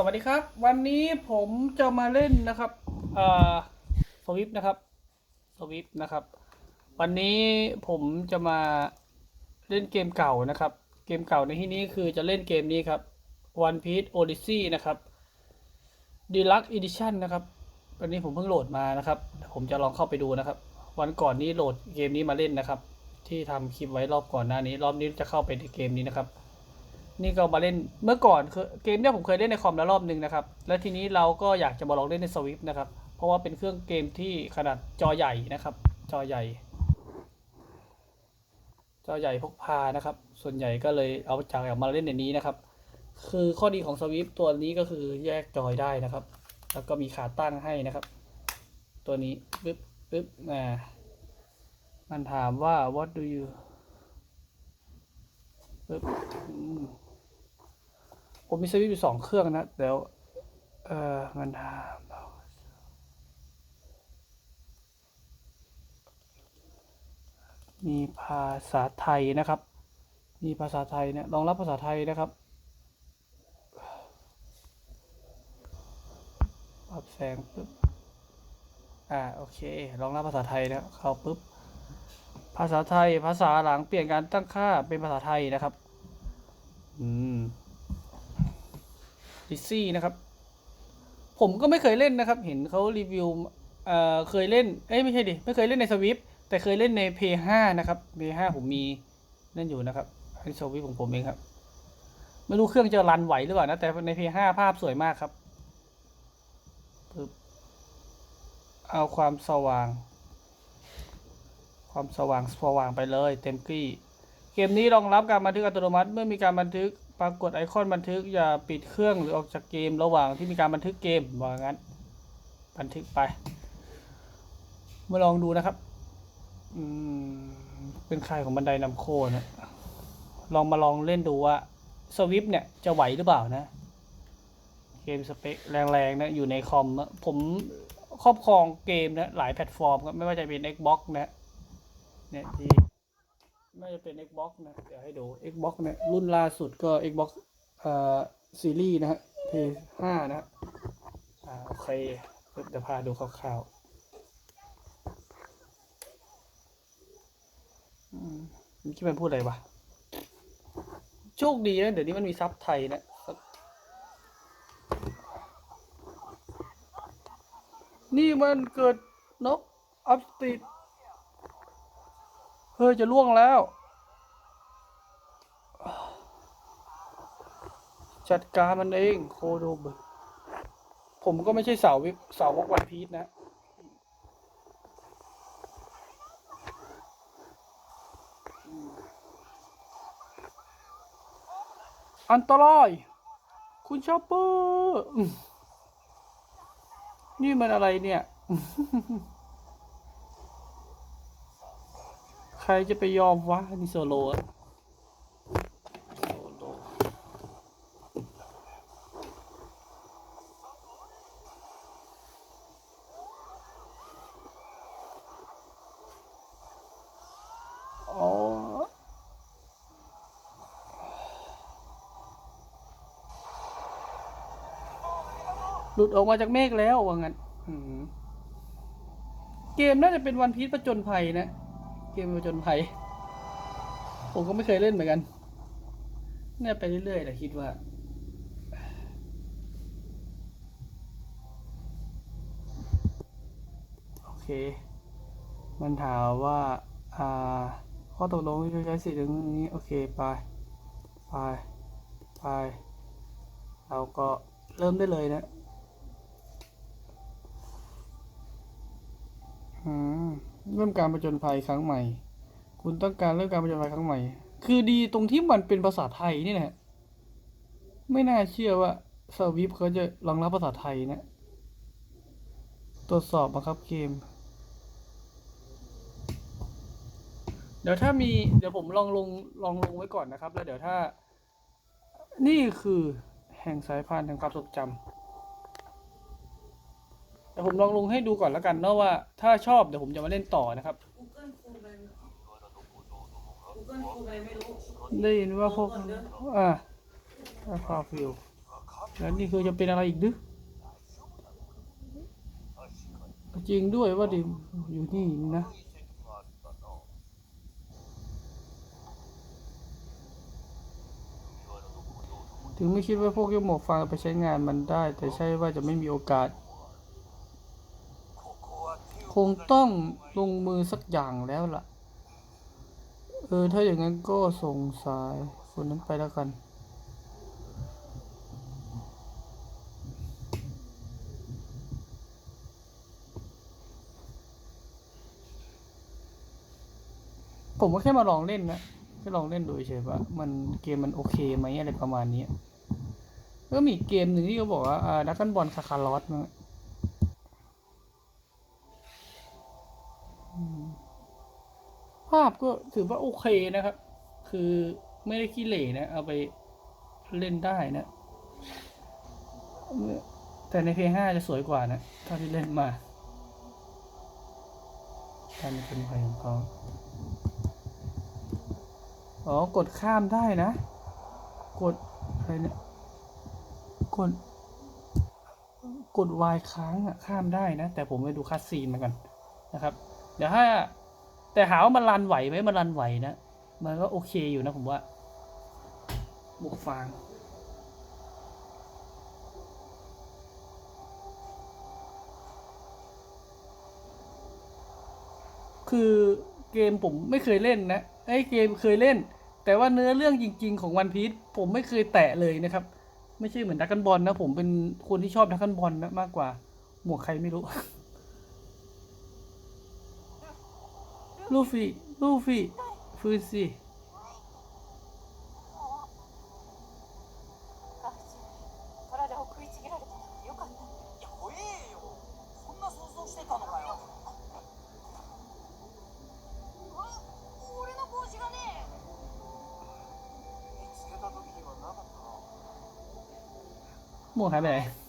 สวัสดีครับ วันนี้ผมจะมาเล่นนะครับเอ่อสวิฟนะครับสวิฟนะครับ วันนี้ผมจะมาเล่นเกมเก่านะครับ เกมเก่าในที่นี้คือจะเล่นเกมนี้ครับ One Piece Odyssey นะครับ Deluxe Edition นะครับวันนี้ผมเพิ่งโหลดมานะครับ ผมจะลองเข้าไปดูนะครับ วันก่อนนี้โหลดเกมนี้มาเล่นนะครับ ที่ทำคลิปไว้รอบก่อนหน้านี้ รอบนี้จะเข้าไปในเกมนี้นะครับ นี่ก็มาเล่นเมื่อก่อนคือเกมเนี่ยผมเคยเล่นในคอมแล้วรอบหนึ่งนะครับ แล้วทีนี้เราก็อยากจะมาลองเล่นในสวิฟนะครับ เพราะว่าเป็นเครื่องเกมที่ขนาดจอใหญ่นะครับ จอใหญ่ จอใหญ่พกพานะครับ ส่วนใหญ่ก็เลยเอาจากเอามาเล่นในนี้นะครับ คือข้อดีของสวิฟตัวนี้ก็คือแยกจอยได้นะครับ แล้วก็มีขาตั้งให้นะครับ ตัวนี้ปึ๊บปึ๊บอ่ามันถามว่า what do you ปึ๊บ ผมมีสวิตช์อยู่สองเครื่องนะ เดี๋ยว เออมันถามมีภาษาไทยนะครับ มีภาษาไทยเนี่ยรองรับภาษาไทยนะครับ ปรับแสงปึ๊บ อ่า โอเค รองรับภาษาไทยนะ เข้าปุ๊บ ภาษาไทย ภาษาหลังเปลี่ยนการตั้งค่าเป็นภาษาไทยนะครับ อืม ดิซี่นะครับ ผมก็ไม่เคยเล่นนะครับ เห็นเขารีวิวเอ่อเคยเล่น เอ้ยไม่ใช่ดิ ไม่เคยเล่นในสวิฟแต่เคยเล่นใน p 5นะครับ p 5ผมมีเล่นอยู่นะครับอันสวิฟของผมเองครับ ไม่รู้เครื่องจะรันไหวหรือเปล่านะ แต่ใน p 5ภาพสวยมากครับเอาความสว่าง ความสว่างสว่างไปเลย เต็มที่ เกมนี้รองรับการบันทึกอัตโนมัติ เมื่อมีการบันทึกปรากฏไอคอนบันทึกอย่าปิดเครื่องหรือออกจากเกมระหว่างที่มีการบันทึกเกมว่างั้น บันทึกไป มาลองดูนะครับอืมเป็นใครของบันไดนำโคนะลองมาลองเล่นดูว่าสวิฟเนี่ยจะไหวหรือเปล่านะ เกมสเปคแรงๆนะอยู่ในคอมผมครอบครองเกมนะหลายแพลตฟอร์มครับไม่ว่าจะเป็น Xbox นะเนี่ยที่ น่าจะเป็น Xbox นะ เดี๋ยวให้ดู Xbox เนี่ยรุ่นล่าสุดก็ Xbox เอ่อซีรีส์นะฮะ P5 นะฮะอ่าโอเคเดี๋ยวพาดูคร่าวๆอืมเมื่อกี้มันพูดอะไรวะโชคดีนะ เดี๋ยวนี้มันมีซับไทยนะนี่มันเกิดนกอัพสตรีท เฮ้ยจะล่วงแล้ว จัดการมันเองโคโดเบผมก็ไม่ใช่สาววิสาวกวันพีชนะอันตราย คุณชอปเปอร์ นี่มันอะไรเนี่ย ใค รจะไปยอมวะนี่โซโลอะโอ๋อหลุดออกมาจากเมฆแล้วว่างั้นเกมน่าจะเป็นวันพีชประจนภัยนะ มประจนภัย ผมก็ไม่เคยเล่นเหมือนกัน เนี่ยไปเรื่อยๆแหละคิดว่า โอเค มันถามว่า อ่า ข้อตกลงที่ใช้สิทธิ์ตรงนี้ โอเค ไป ไป ไป เราก็เริ่มได้เลยนะ อืม เริ่มการประจนภัยครั้งใหม่ คุณต้องการเริ่มการประจนภัยครั้งใหม่ คือดีตรงที่มันเป็นภาษาไทยนี่แหละไม่น่าเชื่อว่าสวิฟเขาจะรองรับภาษาไทยนะตรวจสอบบังคับเกม เดี๋ยวถ้ามีเดี๋ยวผมลองลงลองลงไว้ก่อนนะครับ แล้วเดี๋ยวถ้า นี่คือแห่งสายพานแห่งความทรงจำ เดี๋ยวผมลองลงให้ดูก่อนแล้วกันเนาะว่าถ้าชอบเดี๋ยวผมจะมาเล่นต่อนะครับ Google คูไป Google คูไปไม่รู้ได้ยินว่าพวกอ่าพาฟิวแล้วนี่คือจะเป็นอะไรอีกดึจริงด้วยว่าดิอยู่นี่นะถึงไม่คิดว่าพวกยกหมวกฟางไปใช้งานมันได้ แต่ใช่ว่าจะไม่มีโอกาสค งต้องลงมือสักอย่างแล้วล่ะ เออ ถ้าอย่างนั้นก็ส่งสายคนนั้นไปแล้วกันผมก็แค่มาลองเล่นนะแค่ลองเล่นดูเฉยว่ามันเกมมันโอเคไหมอะไรประมาณนี้ก็มีเกมหนึ่งที่เขาบอกว่าอ่าดักกันบอลคาคาลอสมั้ง ภาพก็ถือว่าโอเคนะครับ คือไม่ได้ขี้เหร่นะ เอาไปเล่นได้นะ แต่ในเพย์ห้าจะสวยกว่านะเท่าที่เล่นมาการเป็นภัยของเขาอ๋อ กดข้ามได้นะ กดอะไรเนี่ย กด กด Y ค้างอะข้ามได้นะ แต่ผมไปดูคัสซีนมากันนะครับ เดี๋ยวถ้าแต่หาว่ามันรันไหวไหมมันรันไหวนะ มันก็โอเคอยู่นะผมว่าบวกฟางคือเกมผมไม่เคยเล่นนะไอ้เกมเคยเล่น แต่ว่าเนื้อเรื่องจริง ๆ ของวันพี e ผมไม่เคยแตะเลยนะครับ ไม่ใช่เหมือนดักกันบอลนะ ผมเป็นคนที่ชอบดักกันบอลนะมากกว่า หมวกใครไม่รู้ ルフィ、ルフィ、富シ。もう早べい。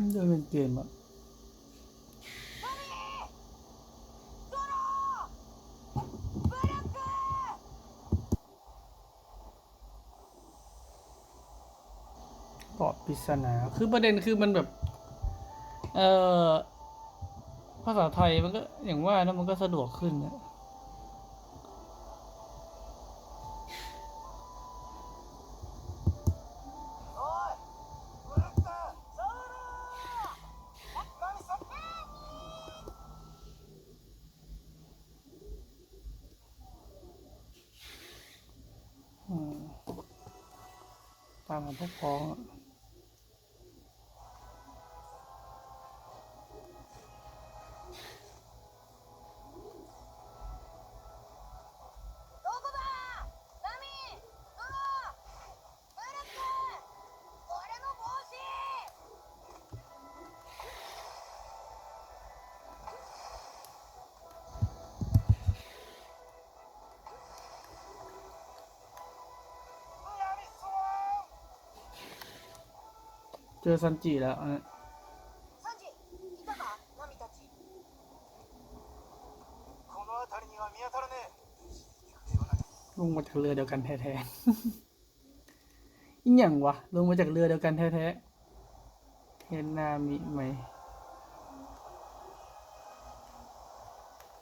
ไม่ได้เป็นเกมอะปปริศนาคือประเด็นคือมันแบบ เอ่อ ภาษาไทยมันก็อย่างว่านะมันก็สะดวกขึ้นนะ ตามหาพวกพ้องอะ จอซันจิแล้วอะลงมาจากเรือเดียวกันแท้ๆอีหยังวะ ลงมาจากเรือเดียวกันแท้ๆ เห็นนามิไหม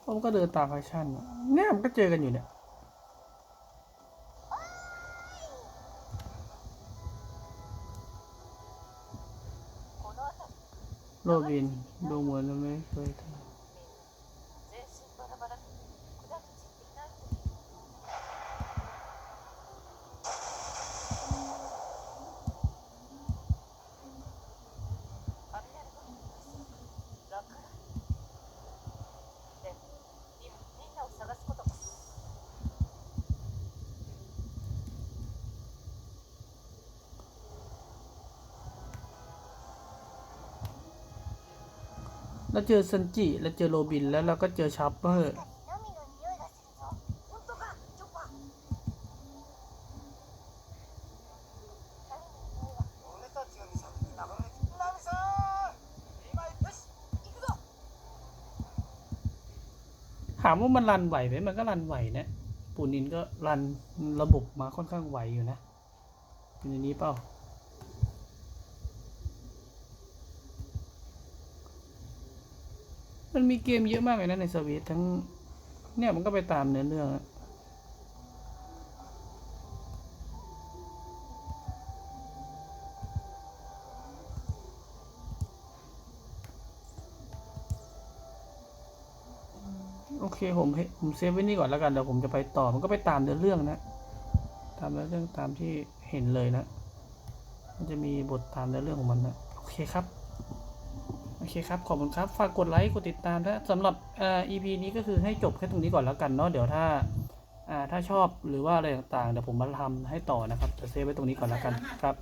ผมก็เดินตามแฟชั่นเนี่ยมันก็เจอกันอยู่เนี่ย โรบินดูเหมือนจะไม่เคยทำ แล้วเจอซันจิแล้วเจอโรบินแล้วเราก็เจอชาร์เปอร์ถามว่ามันรันไหวไหมมันก็รันไหวนะปูนินก็รันระบบมาค่อนข้างไหวอยู่นะเป็นอย่างนี้เปล่า มันมีเกมเยอะมากเลยนะในสวิตทั้ง เนี่ยมันก็ไปตามเนื้อเรื่องโอเคผมผมเซฟไว้นี่ก่อนแล้วกันเดี๋ยวผมจะไปต่อมันก็ไปตามเนื้อเรื่องนะ ตามเนื้อเรื่องตามที่เห็นเลยนะ มันจะมีบทตามเนื้อเรื่องของมันนะ โอเคครับ เคครับ ขอบคุณครับ ฝากกดไลค์ กดติดตามนะสำหรับเอ่อ EP นี้ก็คือให้จบแค่ตรงนี้ก่อนแล้วกันเนาะ เดี๋ยวถ้าอ่าถ้าชอบหรือว่าอะไรต่างๆ เดี๋ยวผมมาทำให้ต่อนะครับจะเซฟไว้ตรงนี้ก่อนแล้วกันครับ